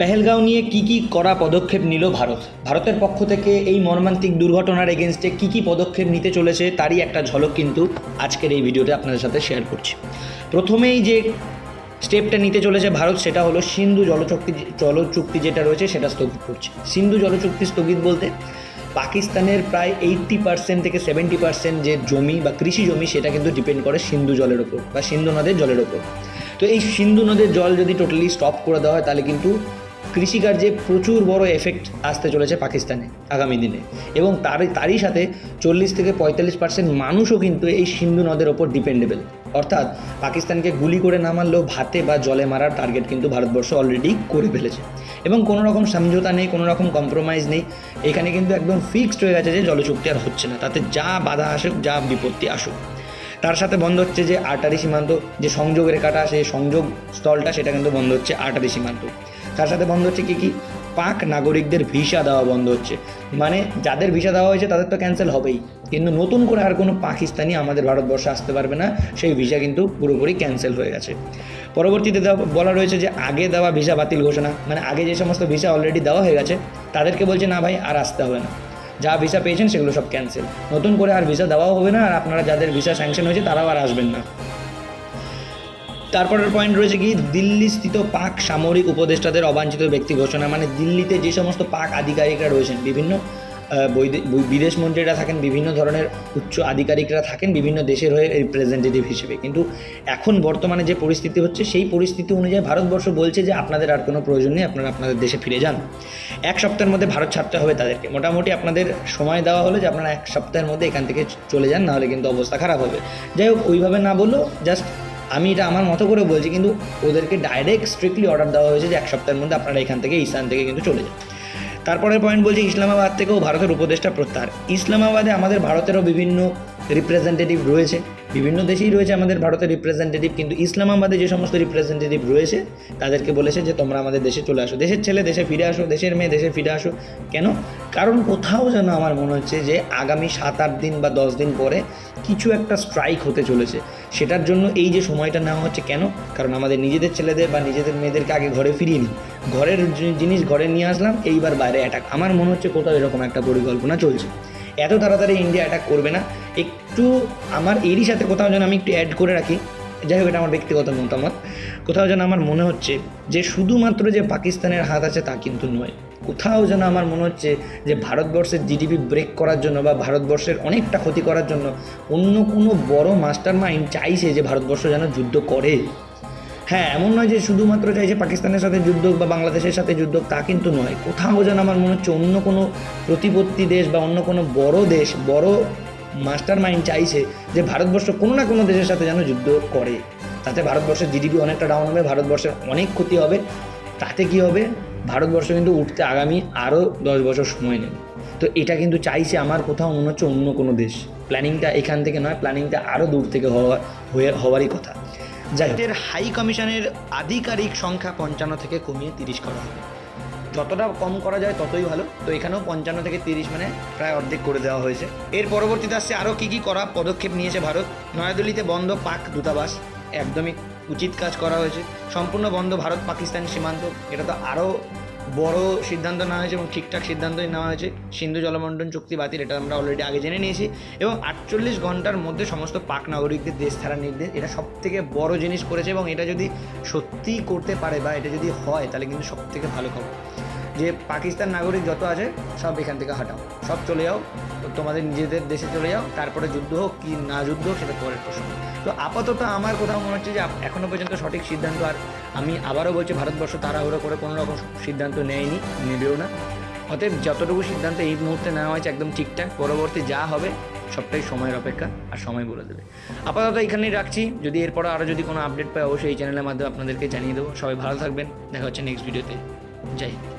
পেহেলগাঁও নিয়ে কি কি করা পদক্ষেপ নিল ভারত? ভারতের পক্ষ থেকে এই মর্মান্তিক দুর্ঘটনার এগেনস্টে কি কি পদক্ষেপ নিতে চলেছে তারই একটা ঝলক কিন্তু আজকের এই ভিডিওতে আপনাদের সাথে শেয়ার করছি। প্রথমেই যে স্টেপটা নিতে চলেছে ভারত সেটা হলো সিন্ধু জলচুক্তি জলচুক্তি যেটা রয়েছে সেটা স্থগিত করছে। সিন্ধু জলচুক্তি স্থগিত বলতে পাকিস্তানের প্রায় এইট্টি পার্সেন্ট থেকে সেভেন্টি পার্সেন্ট যে জমি বা কৃষি জমি সেটা কিন্তু ডিপেন্ড করে সিন্ধু জলের ওপর বা সিন্ধু নদের জলের ওপর। তো এই সিন্ধু নদের জল যদি টোটালি স্টপ করে দেওয়া হয় তাহলে কিন্তু কৃষিকার্যে প্রচুর বড় এফেক্ট আসতে চলেছে পাকিস্তানে আগামী দিনে। এবং তার, তারই সাথে চল্লিশ থেকে পঁয়তাল্লিশ পার্সেন্ট মানুষও কিন্তু এই সিন্ধু নদের ওপর ডিপেন্ডেবল অর্থাৎ পাকিস্তানকে গুলি করে না মারলেও ভাতে বা জলে মারার টার্গেট কিন্তু ভারতবর্ষ অলরেডি করে ফেলেছে। এবং কোনো রকম সমঝোতা নেই, কোনো রকম কম্প্রোমাইজ নেই। এখানে কিন্তু একদম ফিক্সড হয়ে গেছে যে জলচুক্তি আর হচ্ছে না। তাতে যা বাধা আসুক, যা বিপত্তি আসুক। তার সাথে বন্ধ হচ্ছে যে আটারি সীমান্ত, যে সংযোগ রেখাটা, সেই সংযোগ স্থলটা, সেটা কিন্তু বন্ধ হচ্ছে আটারি সীমান্ত। তার সাথে বন্ধ হচ্ছে? কি কি? পাক নাগরিকদের ভিসা দেওয়া বন্ধ হচ্ছে। মানে যাদের ভিসা দেওয়া হয়েছে, তাদের তো ক্যান্সেল হবেই। কিন্তু নতুন করে আর কোনো পাকিস্তানি আমাদের ভারতবর্ষে আসতে পারবে না, সেই ভিসা কিন্তু পুরোপুরি ক্যান্সেল হয়ে গেছে। পরবর্তীতে বলা রয়েছে যে আগে দেওয়া ভিসা বাতিল ঘোষণা মানে আগে যে সমস্ত ভিসা অলরেডি দেওয়া হয়ে গেছে, তাদেরকে বলছে, না ভাই, আর আসতে হবে না। যা ভিসা পেয়েছেন, সেগুলো সব ক্যান্সেল নতুন করে আর ভিসা দেওয়াও হবে না, আর আপনারা যাদের ভিসা স্যাংশন হয়েছে, তারাও আর আসবেন না। তারপরের পয়েন্ট রয়েছে কি? দিল্লি স্থিত পাক সামরিক উপদেষ্টাদের অবাঞ্ছিত ব্যক্তি ঘোষণা। মানে দিল্লিতে যে সমস্ত পাক আধিকারিকরা রয়েছেন, বিভিন্ন বিদেশ মন্ত্রীরা থাকেন, বিভিন্ন ধরনের উচ্চ আধিকারিকরা থাকেন, বিভিন্ন দেশের হয়ে রিপ্রেজেন্টেটিভ হিসেবে। কিন্তু এখন বর্তমানে যে পরিস্থিতি হচ্ছে, সেই পরিস্থিতি অনুযায়ী ভারতবর্ষ বলছে যে, আপনাদের আর কোনো প্রয়োজন নেই, আপনারা আপনাদের দেশে ফিরে যান। এক সপ্তাহের মধ্যে ভারত ছাড়তে হবে তাদেরকে। মোটামুটি আপনাদের সময় দেওয়া হলো যে, আপনারা এক সপ্তাহের মধ্যে এখান থেকে চলে যান, নাহলে কিন্তু অবস্থা খারাপ হবে। যাই হোক, ওইভাবে না বললেও জাস্ট আমি এটা আমার মতো করে বলছি, কিন্তু ওদেরকে ডাইরেক্ট স্ট্রিক্টলি অর্ডার দেওয়া হয়েছে যে এক সপ্তাহের মধ্যে আপনারা এখান থেকে ইস্তান থেকে কিন্তু চলে যান। তারপরের পয়েন্ট বলছি, ইসলামাবাদ থেকেও ভারতের উপদেষ্টা প্রত্যাহার। ইসলামাবাদে আমাদের ভারতেরও বিভিন্ন রিপ্রেজেন্টেটিভ রয়েছে, বিভিন্ন দেশেই রয়েছে আমাদের ভারতের রিপ্রেজেন্টেটিভ কিন্তু ইসলামাবাদে যে সমস্ত রিপ্রেজেন্টেটিভ রয়েছে, তাদেরকে বলেছে যে তোমরা আমাদের দেশে চলে আসো। দেশের ছেলে, দেশে ফিরে আসো, দেশের মেয়ে, দেশে ফিরে আসো। কেন? কারণ কোথাও যেন আমার মনে হচ্ছে যে আগামী সাত, আট দিন বা দশ দিন পরে কিছু একটা স্ট্রাইক হতে চলেছে। সেটার জন্য এই যে সময়টা নেওয়া হচ্ছে কেন? কারণ আমাদের নিজেদের ছেলেদের বা নিজেদের মেয়েদেরকে আগে ঘরে ফিরিয়ে নিই ঘরের জিনিস ঘরে নিয়ে আসলাম, এইবার বাইরে অ্যাটাক আমার মনে হচ্ছে কোথাও এরকম একটা পরিকল্পনা চলছে। এত তাড়াতাড়ি ইন্ডিয়া অ্যাটাক করবে না। একটু আমার এরই সাথে কোথাও যেন আমি একটু অ্যাড করে রাখি। যাই হোক, এটা আমার ব্যক্তিগত মতামত। কোথাও যেন আমার মনে হচ্ছে যে শুধুমাত্র যে পাকিস্তানের হাত আছে তা কিন্তু নয়। কোথাও যেন আমার মনে হচ্ছে যে ভারতবর্ষের জিডিপি ব্রেক করার জন্য বা ভারতবর্ষের অনেকটা ক্ষতি করার জন্য অন্য কোনো বড় মাস্টার মাইন্ড চাইছে যে ভারতবর্ষ যেন যুদ্ধ করে। হ্যাঁ এমন নয় যে শুধুমাত্র চাইছে পাকিস্তানের সাথে যুদ্ধ বা বাংলাদেশের সাথে যুদ্ধ তা কিন্তু নয়। কোথাও যেন আমার মনে হচ্ছে অন্য কোনো প্রতিপত্তি দেশ বা অন্য কোনো বড় দেশ, বড় মাস্টার মাইন্ড চাইছে যে ভারতবর্ষ কোনো না কোনো দেশের সাথে যেন যুদ্ধ করে। তাতে ভারতবর্ষের জিডিপি অনেকটা ডাউন হবে, ভারতবর্ষের অনেক ক্ষতি হবে। তাতে কি হবে? ভারতবর্ষ কিন্তু উঠতে আগামী আরও দশ বছর সময় নেবে। তো এটা কিন্তু চাইছে আমার কোথাও মনে হচ্ছে অন্য কোনো দেশ। প্ল্যানিংটা এখান থেকে নয়, প্ল্যানিংটা আরও দূর থেকে হওয়া হওয়ারই কথা। যাই হাই কমিশনের আধিকারিক সংখ্যা পঞ্চান্ন থেকে কমিয়ে তিরিশ করা হবে। যতটা কম করা যায় ততই ভালো। তো এখানেও পঞ্চান্ন থেকে তিরিশ মানে প্রায় অর্ধেক করে দেওয়া হয়েছে। এর পরবর্তীতে আসছে আরও কী কী করা পদক্ষেপ নিয়েছে ভারত। নয়াদিল্লিতে বন্ধ পাক দূতাবাস, একদমই উচিত কাজ করা হয়েছে। সম্পূর্ণ বন্ধ ভারত পাকিস্তান সীমান্ত। এটা তো আরও বড় সিদ্ধান্ত নেওয়া হয়েছে এবং ঠিকঠাক সিদ্ধান্তই নেওয়া হয়েছে। সিন্ধু জলমণ্ডন চুক্তি বাতিল, এটা আমরা অলরেডি আগে জেনে নিয়েছি। এবং আটচল্লিশ ঘণ্টার মধ্যে সমস্ত পাক নাগরিকদের দেশ ছাড়ার নির্দেশ, এটা সব থেকে বড় জিনিস করেছে এবং এটা যদি সত্যিই করতে পারে বা এটা যদি হয়, তাহলে কিন্তু সব থেকে ভালো খবর। যে পাকিস্তান নাগরিক যত আছে, সব এখান থেকে হাঁটাও। সব চলে যাও তোমাদের নিজেদের দেশে চলে যাও, তারপরে যুদ্ধ হোক কি না যুদ্ধ হোক, সেটা পরের প্রশ্ন। তো আপাতত আমার কোথাও মনে হচ্ছে যে এখনও পর্যন্ত সঠিক সিদ্ধান্ত আর আমি আবারও বলছি, ভারতবর্ষ তাড়াহুড়ো করে কোনো রকম সিদ্ধান্ত নেয়নি, নেবেও না। অতএব যতটুকু সিদ্ধান্ত এই মুহূর্তে নেওয়া হয়েছে একদম ঠিকঠাক, পরবর্তী যা হবে, সবটাই সময়ের অপেক্ষা আর সময় বলে দেবে। আপাতত এখানেই রাখছি, যদি এরপরও আরও যদি কোনো আপডেট পাই, অবশ্যই এই চ্যানেলের মাধ্যমে আপনাদেরকে জানিয়ে দেবো। সবাই ভালো থাকবেন, দেখা হচ্ছে নেক্সট ভিডিওতে জয় হিন্দ।